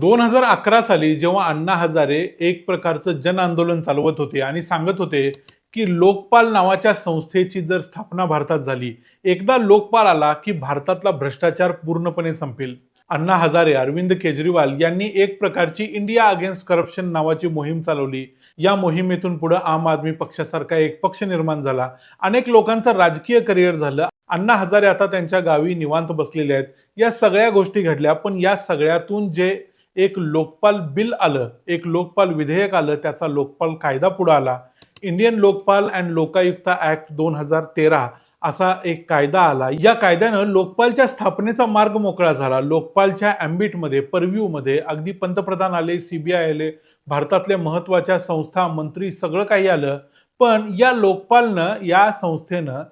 दोन हजार अकरा साली जेव्हा अण्णा हजारे एक प्रकारचं जन आंदोलन चालवत होते आणि सांगत होते की लोकपाल नावाच्या संस्थेची जर स्थापना भारतात झाली एकदा लोकपाल आला की भारतातला भ्रष्टाचार पूर्णपणे संपेल. अण्णा हजारे अरविंद केजरीवाल यांनी एक प्रकारची इंडिया अगेन्स्ट करप्शन नावाची मोहीम चालवली. या मोहिमेतून पुढे आम आदमी पक्षासारखा एक पक्ष निर्माण झाला. अनेक लोकांचं राजकीय करिअर झालं. अण्णा हजारे आता त्यांच्या गावी निवांत बसलेले आहेत. या सगळ्या गोष्टी घडल्या पण या सगळ्यातून जे एक लोकपाल बिल आलं एक लोकपाल विधेयक आलं त्याचा लोकपाल कायदा पुढे आला. Indian Lokpal and Lokayukta act दोन हजार तेरा असा एक कायदा आला. या कायद्यानं लोकपालच्या स्थापनेचा मार्ग मोकळा झाला. लोकपालच्या अँबिटमध्ये परव्ह्यूमध्ये अगदी पंतप्रधान आले सीबीआय आले भारतातल्या महत्त्वाच्या संस्था मंत्री सगळं काही आलं. पण या लोकपालनं या संस्थेनं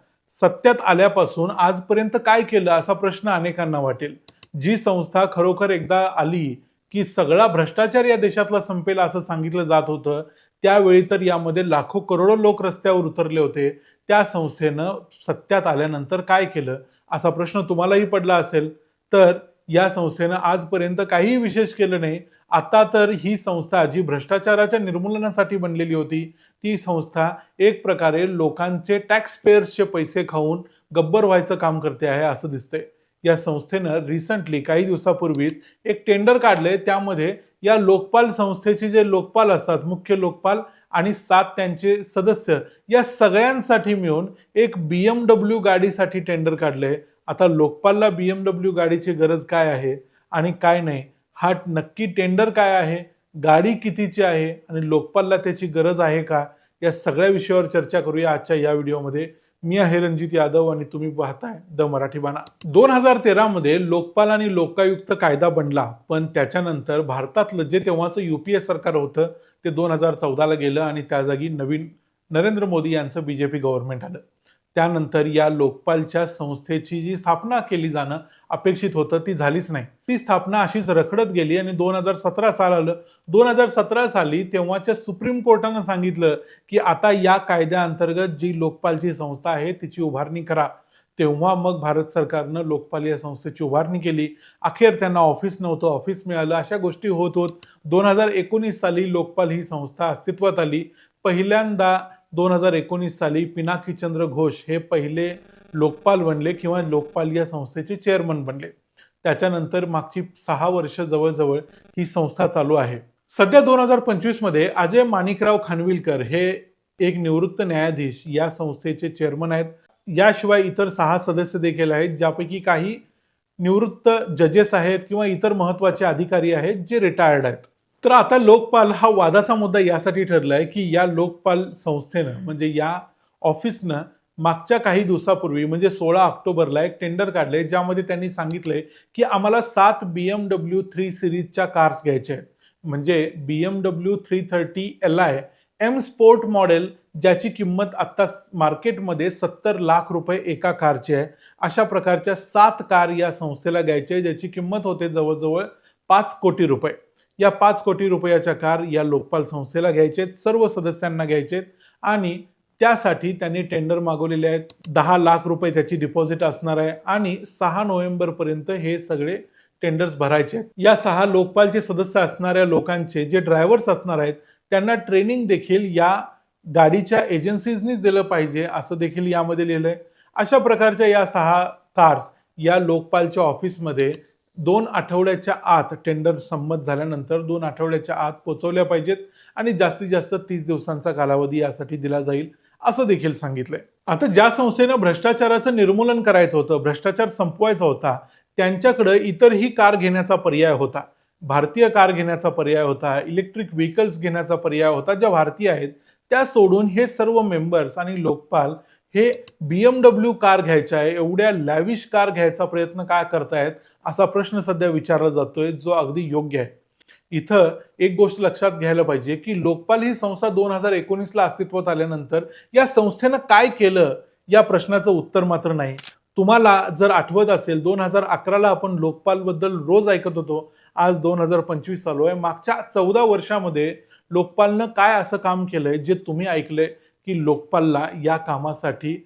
सत्यात आल्यापासून आजपर्यंत काय केलं असा प्रश्न अनेकांना वाटेल. जी संस्था खरोखर एकदा आली की सगळा भ्रष्टाचार या देशातला संपेल असं सांगितलं जात होतं. त्यावेळी तर यामध्ये लाखो करोडो लोक रस्त्यावर उतरले होते. त्या संस्थेनं सत्यात आल्यानंतर काय केलं? असा प्रश्न तुम्हालाही पडला असेल. तर या संस्थेनं आजपर्यंत काहीही विशेष केलं नाही. आता तर ही संस्था जी भ्रष्टाचाराच्या निर्मूलनासाठी बनलेली होती ती संस्था एक प्रकारे लोकांचे टॅक्सपेअर्सचे पैसे खाऊन गब्बर व्हायचं काम करते आहे असं दिसतंय. या संस्थेनं रिसंटली काही दिवसापूर्वीच एक टेंडर काढलंय. त्यामध्ये या लोकपाल संस्थेचे जे लोकपाल असतात मुख्य लोकपाल आणि सात त्यांचे सदस्य या सगळ्यांसाठी मिळून एक बी एम डब्ल्यू गाडीसाठी टेंडर काढलंय. आता लोकपालला बी एम डब्ल्यू गाडीची गरज काय आहे आणि काय नाही हा नक्की टेंडर काय आहे गाडी कितीची आहे आणि लोकपालला त्याची गरज आहे का या सगळ्या विषयावर चर्चा करूया आजच्या या व्हिडिओमध्ये. मी आहे रणजित यादव आणि तुम्ही पाहताय द मराठी बाणा. दोन हजार तेरामध्ये लोकपाल आणि लोकायुक्त कायदा बनला पण त्याच्यानंतर भारतातलं जे तेव्हाचं युपीए सरकार होतं ते दोन हजार चौदाला गेलं आणि त्या जागी नवीन नरेंद्र मोदी यांचं बीजेपी गव्हर्नमेंट आलं. त्यानंतर या लोकपालच्या संस्थेची जी स्थापना केली जाणं अपेक्षित होतं ती झालीच नाही. ती स्थापना अशीच रखडत गेली आणि दोन हजार सतरा साल आलं. दोन हजार सतरा साली तेव्हाच्या सुप्रीम कोर्टानं सांगितलं की आता या कायद्याअंतर्गत जी लोकपालची संस्था आहे तिची उभारणी करा. तेव्हा मग भारत सरकारनं लोकपाल या संस्थेची उभारणी केली. अखेर त्यांना ऑफिस नव्हतं ऑफिस मिळालं. अशा गोष्टी होत होत दोन हजार एकोणीस साली लोकपाल ही संस्था अस्तित्वात आली. पहिल्यांदा दोन हजार एकोणीस साली पिनाकी चंद्र घोष हे पहिले लोकपाल बनले किंवा लोकपाल या संस्थेचे चेअरमन बनले. त्याच्यानंतर मागची सहा वर्ष जवळजवळ ही संस्था चालू आहे. सध्या दोन हजार पंचवीसमध्ये अजय माणिकराव खानविलकर हे एक निवृत्त न्यायाधीश या संस्थेचे चेअरमन आहेत. याशिवाय इतर सहा सदस्य देखील आहेत ज्यापैकी काही निवृत्त जजेस आहेत किंवा इतर महत्त्वाचे अधिकारी आहेत जे रिटायर्ड आहेत. तर आता लोकपाल हा वादाचा मुद्दा यासाठी ठरलाय की या लोकपाल संस्थेनं म्हणजे या ऑफिसनं मागच्या काही दिवसापूर्वी म्हणजे सोळा ऑक्टोबरला एक टेंडर काढले ज्यामध्ये त्यांनी सांगितलंय की आम्हाला सात बी एम डब्ल्यू थ्री सिरीजच्या कार्स घ्यायच्या आहेत. म्हणजे B M W three thirty L I M sport model ज्याची किंमत आत्ता मार्केटमध्ये सत्तर लाख रुपये एका कारची आहे. अशा प्रकारच्या सात कार या संस्थेला घ्यायच्या आहे ज्याची किंमत होते जवळजवळ पाच कोटी रुपये. या पाच कोटी रुपयाच्या कार या लोकपाल संस्थेला घ्यायचे आहेत सर्व सदस्यांना घ्यायचे आहेत आणि त्यासाठी त्यांनी टेंडर मागवलेले आहेत. दहा लाख रुपये त्याची डिपॉझिट असणार आहे आणि सहा नोव्हेंबर पर्यंत हे सगळे टेंडर्स भरायचे आहेत. या सहा लोकपालचे सदस्य असणाऱ्या लोकांचे जे ड्रायव्हर्स असणार आहेत त्यांना ट्रेनिंग देखील या गाडीच्या एजन्सीजनीच दिलं पाहिजे असं देखील यामध्ये लिहिलंय. अशा प्रकारच्या या सहा कार्स या लोकपालच्या ऑफिसमध्ये दोन आठवड्याच्या आत टेंडर संमत झाल्यानंतर दोन आठवड्याच्या आत पोचवल्या पाहिजेत आणि जास्तीत जास्त तीस दिवसांचा कालावधी यासाठी दिला जाईल असं देखील सांगितलंय. आता ज्या संस्थेनं भ्रष्टाचाराचं निर्मूलन करायचं होतं भ्रष्टाचार संपवायचा होता त्यांच्याकडे इतरही कार घेण्याचा पर्याय होता. भारतीय कार घेण्याचा पर्याय होता इलेक्ट्रिक व्हेकल्स घेण्याचा पर्याय होता ज्या भारतीय आहेत त्या सोडून हे सर्व मेंबर्स आणि लोकपाल हे बीएमडब्ल्यू कार घ्यायच्या आहे एवढ्या लॅविश कार घ्यायचा प्रयत्न काय करतायत असा प्रश्न सध्या विचारला जातोय जो अगदी योग्य आहे. इथं एक गोष्ट लक्षात घ्यायला पाहिजे की लोकपाल ही संस्था दोन हजार एकोणीसला अस्तित्वात आल्यानंतर या संस्थेनं काय केलं या प्रश्नाचं उत्तर मात्र नाही. तुम्हाला जर आठवत असेल दोन हजार अकराला आपण लोकपालबद्दल रोज ऐकत होतो आज दोन हजार पंचवीस चालू आहे. मागच्या चौदा वर्षामध्ये लोकपालनं काय असं काम केलंय जे तुम्ही ऐकलंय की लोकपालला या कामासाठी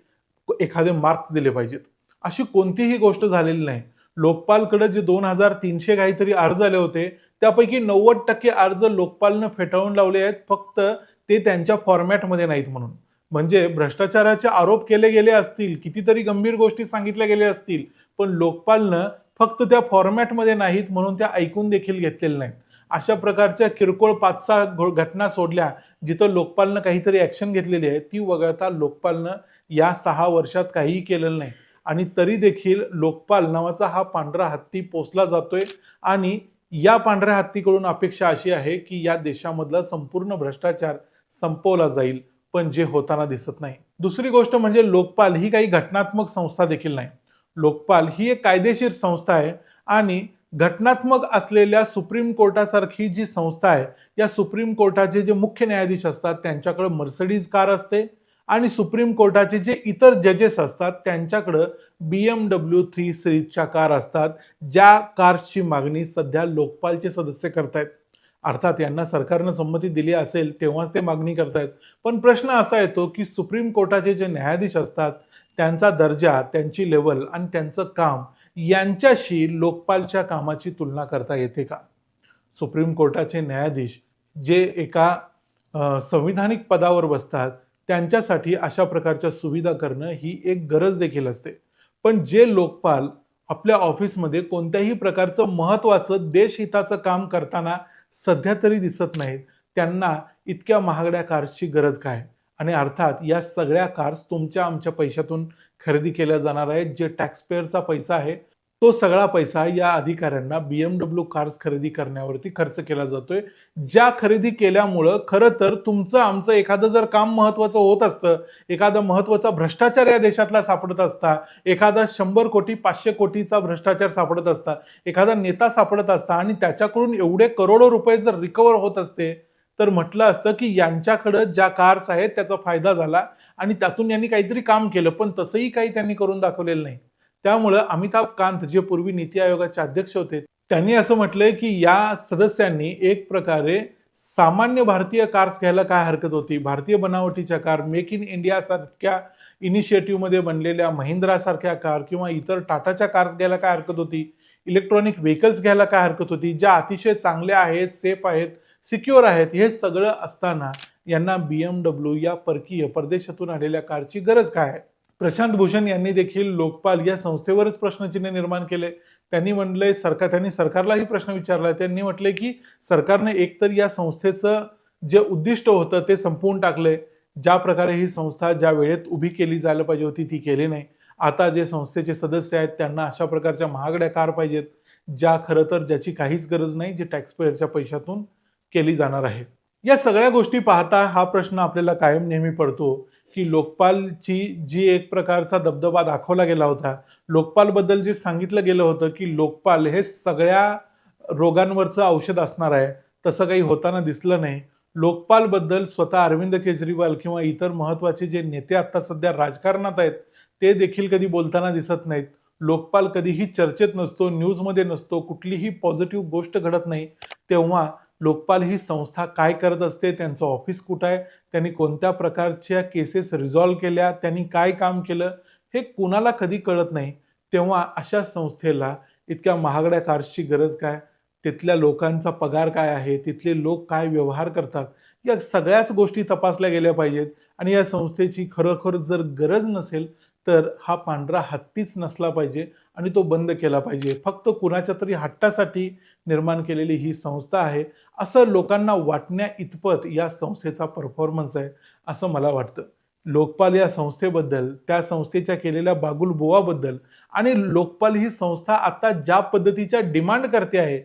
एखादे मार्क्स दिले पाहिजेत. अशी कोणतीही गोष्ट झालेली नाही. लोकपालकडे जे दोन हजार तीनशे काहीतरी अर्ज आले होते त्यापैकी नव्वद टक्के अर्ज लोकपालनं फेटाळून लावले आहेत फक्त ते त्यांच्या फॉर्मॅटमध्ये नाहीत म्हणून. म्हणजे भ्रष्टाचाराचे आरोप केले गेले असतील कितीतरी गंभीर गोष्टी सांगितल्या गेल्या असतील पण लोकपालनं फक्त त्या फॉर्मॅटमध्ये नाहीत म्हणून त्या ऐकून देखील घेतलेल्या नाहीत. अशा प्रकारच्या किरकोळ पाच सहा घो- घटना सोडल्या जिथं लोकपालनं काहीतरी ॲक्शन घेतलेली आहे ती वगळता लोकपालनं या सहा वर्षात काहीही केलेलं नाही. आणि तरी देखील लोकपाल नावाचा हा पांढरा हत्ती पोचला जातोय आणि या पांढऱ्या हत्तीकडून अपेक्षा अशी आहे की या देशामधला संपूर्ण भ्रष्टाचार संपवला जाईल पण जे होताना दिसत नाही. दुसरी गोष्ट म्हणजे लोकपाल ही काही घटनात्मक संस्था देखील नाही. लोकपाल ही एक कायदेशीर संस्था आहे आणि घटनात्मक असलेल्या सुप्रीम कोर्टासारखी जी संस्था आहे या सुप्रीम कोर्टाचे जे मुख्य न्यायाधीश असतात त्यांच्याकडे मर्सडीज कार असते आणि सुप्रीम कोर्टाचे जे इतर जजेस असतात त्यांच्याकडं बी एम डब्ल्यू थ्री सिरीजच्या कार असतात ज्या कार्सची मागणी सध्या लोकपालचे सदस्य करतायत. अर्थात यांना सरकारनं संमती दिली असेल तेव्हाच ते मागणी करतायत. पण प्रश्न असा येतो की सुप्रीम कोर्टाचे जे न्यायाधीश असतात त्यांचा दर्जा त्यांची लेवल आणि त्यांचं काम यांच्याशी लोकपालच्या कामाची तुलना करता येते का? सुप्रीम कोर्टाचे न्यायाधीश जे एका संविधानिक पदावर बसतात त्यांच्यासाठी अशा प्रकारच्या सुविधा करणं ही एक गरज देखील असते. पण जे लोकपाल आपल्या ऑफिसमध्ये कोणत्याही प्रकारचं महत्त्वाचं देशहिताचं काम करताना सध्या तरी दिसत नाहीत त्यांना इतक्या महागड्या कार्सची गरज काय? आणि अर्थात या सगळ्या कार्स तुमच्या आमच्या पैशातून खरेदी केल्या जाणार आहेत जे टॅक्सपेअरचा पैसा आहे तो सगळा पैसा या अधिकाऱ्यांना बीएमडब्ल्यू कार्स खरेदी करण्यावरती खर्च केला जातोय. ज्या खरेदी केल्यामुळं खरं तर तुमचं आमचं एखादं जर काम महत्वाचं होत असतं एखादा महत्त्वाचा भ्रष्टाचार या देशातला सापडत असता एखादा शंभर कोटी पाचशे कोटीचा भ्रष्टाचार सापडत असता एखादा नेता सापडत असता आणि त्याच्याकडून एवढे करोडो रुपये जर रिकवर होत असते तर म्हटलं असतं की यांच्याकडं ज्या कार्स आहेत त्याचा फायदा झाला आणि त्यातून यांनी काहीतरी काम केलं पण तसंही काही त्यांनी करून दाखवलेलं नाही. त्यामुळं अमिताभ कांत जे पूर्वी नीती आयोगाचे अध्यक्ष होते त्यांनी असं म्हटलंय की या सदस्यांनी एक प्रकारे सामान्य भारतीय कार्स घ्यायला काय हरकत होती? भारतीय बनावटीच्या कार मेक इन इंडिया सारख्या इनिशिएटिव्हमध्ये बनलेल्या महिंद्रासारख्या कार किंवा इतर टाटाच्या कार्स घ्यायला काय हरकत होती? इलेक्ट्रॉनिक व्हेकल्स घ्यायला काय हरकत होती? ज्या अतिशय चांगल्या आहेत सेफ आहेत सिक्युअर आहेत हे सगळं असताना यांना बी एम डब्ल्यू या परकीय परदेशातून आलेल्या कारची गरज काय आहे? प्रशांत भूषण यांनी देखील लोकपाल या संस्थेवरच प्रश्नचिन्ह निर्माण केले. त्यांनी म्हटले सरकार त्यांनी सरकारलाही प्रश्न विचारला त्यांनी म्हटले की सरकारने एकतर या संस्थेचं जे उद्दिष्ट होतं ते संपवून टाकले ज्या प्रकारे ही संस्था ज्या वेळेत उभी केली जायला पाहिजे होती ती केली नाही. आता जे संस्थेचे सदस्य आहेत त्यांना अशा प्रकारच्या महागड्या कार पाहिजेत ज्या खरं तर ज्याची काहीच गरज नाही जे टॅक्सपेअरच्या पैशातून केली जाणार आहे. या सगळ्या गोष्टी पाहता हा प्रश्न आपल्याला कायम नेहमी पडतो. की लोकपालची जी एक प्रकारचा दबदबा दाखवला गेला होता लोकपालबद्दल जे सांगितलं गेलं होतं की लोकपाल हे सगळ्या रोगांवरचं औषध असणार आहे तसं काही होताना दिसलं नाही. लोकपालबद्दल स्वतः अरविंद केजरीवाल किंवा इतर महत्त्वाचे जे नेते आत्ता सध्या राजकारणात आहेत ते देखील कधी बोलताना दिसत नाहीत. लोकपाल कधीही चर्चेत नसतो न्यूजमध्ये नसतो कुठलीही पॉझिटिव्ह गोष्ट घडत नाही तेव्हा लोकपाल ही संस्था काय करत असते त्यांचं ऑफिस कुठं आहे त्यांनी कोणत्या प्रकारच्या केसेस रिझॉल्व्ह केल्या त्यांनी काय काम केलं हे कुणाला कधी कळत नाही. तेव्हा अशा संस्थेला इतक्या महागड्या कार्सची गरज काय? तिथल्या लोकांचा पगार काय आहे? तिथले लोक काय व्यवहार करतात? या सगळ्याच गोष्टी तपासल्या गेल्या पाहिजेत. आणि या संस्थेची खरोखर जर गरज नसेल तर हा पांढरा हत्तीच नसला पाहिजे आणि तो बंद केला पाहिजे. फक्त कुणाच्या तरी हट्टासाठी निर्माण केलेली ही संस्था आहे. असं लोकांना वाटण्या इतपत या संस्थेचा परफॉर्मन्स आहे असं मला वाटतं. लोकपाल या संस्थेबद्दल त्या संस्थेच्या केलेल्या बागुल बोवाबद्दल आणि लोकपाल ही संस्था आता ज्या पद्धतीच्या डिमांड करते आहे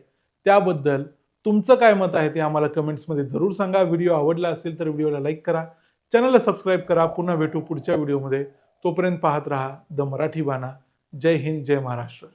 त्याबद्दल तुमचं काय मत आहे ते आम्हाला कमेंट्समध्ये जरूर सांगा. व्हिडिओ आवडला असेल तर व्हिडिओला लाईक करा. चॅनलला सबस्क्राईब करा. पुन्हा भेटू पुढच्या व्हिडिओमध्ये तोपर्यंत पाहत रहा द मराठी बाणा. जय हिंद जय महाराष्ट्र.